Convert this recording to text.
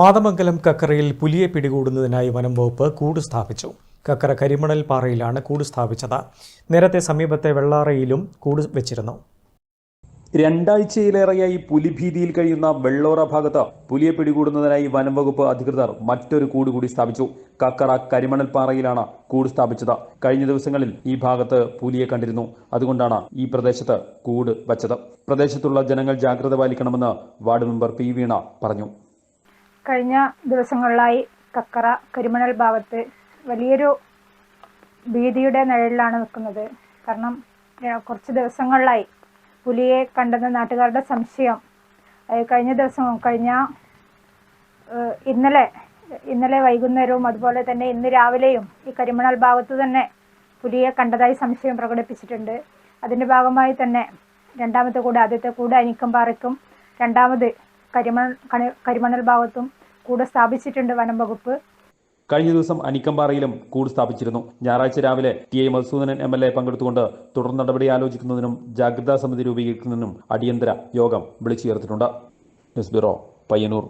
മാതമംഗലം കക്കറയിൽ പുലിയെ പിടികൂടുന്നതിനായി വനം വകുപ്പ് കൂട് സ്ഥാപിച്ചു. കക്കര കരിമണൽ പാറയിലാണ് കൂട് സ്ഥാപിച്ചത്. നേരത്തെ സമീപത്തെ വെള്ളാറയിലും കൂട് വെച്ചിരുന്നു. രണ്ടാഴ്ചയിലേറെയായി പുലിഭീതിയിൽ കഴിയുന്ന വെള്ളോറ ഭാഗത്ത് പുലിയെ പിടികൂടുന്നതിനായി വനം വകുപ്പ് അധികൃതർ മറ്റൊരു കൂട് കൂടി സ്ഥാപിച്ചു. കക്കറ കരിമണൽ പാറയിലാണ് കൂട് സ്ഥാപിച്ചത്. കഴിഞ്ഞ ദിവസങ്ങളിൽ ഈ ഭാഗത്ത് പുലിയെ കണ്ടിരുന്നു. അതുകൊണ്ടാണ് ഈ പ്രദേശത്ത് കൂട് വച്ചത്. പ്രദേശത്തുള്ള ജനങ്ങൾ ജാഗ്രത പാലിക്കണമെന്ന് വാർഡ് മെമ്പർ പി വീണ പറഞ്ഞു. കഴിഞ്ഞ ദിവസങ്ങളിലായി കക്കറ കരിമണൽ ഭാഗത്ത് വലിയൊരു ഭീതിയുടെ നിഴലിലാണ് നിൽക്കുന്നത്. കാരണം കുറച്ച് ദിവസങ്ങളിലായി പുലിയെ കണ്ടെന്ന നാട്ടുകാരുടെ സംശയം. കഴിഞ്ഞ ദിവസം കഴിഞ്ഞ ഇന്നലെ ഇന്നലെ വൈകുന്നേരവും അതുപോലെ തന്നെ ഇന്ന് രാവിലെയും ഈ കരിമണൽ ഭാഗത്ത് തന്നെ പുലിയെ കണ്ടതായി സംശയം പ്രകടിപ്പിച്ചിട്ടുണ്ട്. അതിന്റെ ഭാഗമായി തന്നെ രണ്ടാമത്തെ കൂടെ ആദ്യത്തെ കൂടെ അനിക്കമ്പാറയ്ക്കും രണ്ടാമത് കരിമണൽ കരിമണൽ ഭാഗത്തും കൂട് സ്ഥാപിച്ചിട്ടുണ്ട് വനം വകുപ്പ്. കഴിഞ്ഞ ദിവസം അനിക്കമ്പാറയിലും കൂട് സ്ഥാപിച്ചിരുന്നു. ഞായറാഴ്ച രാവിലെ T I Madhusoodanan M L A പങ്കെടുത്തുകൊണ്ട് തുടർ നടപടി ആലോചിക്കുന്നതിനും ജാഗ്രതാ സമിതി രൂപീകരിക്കുന്നതിനും അടിയന്തര യോഗം വിളിച്ചു ചേർത്തിട്ടുണ്ട് ന്യൂസ് ബ്യൂറോ പയ്യന്നൂർ.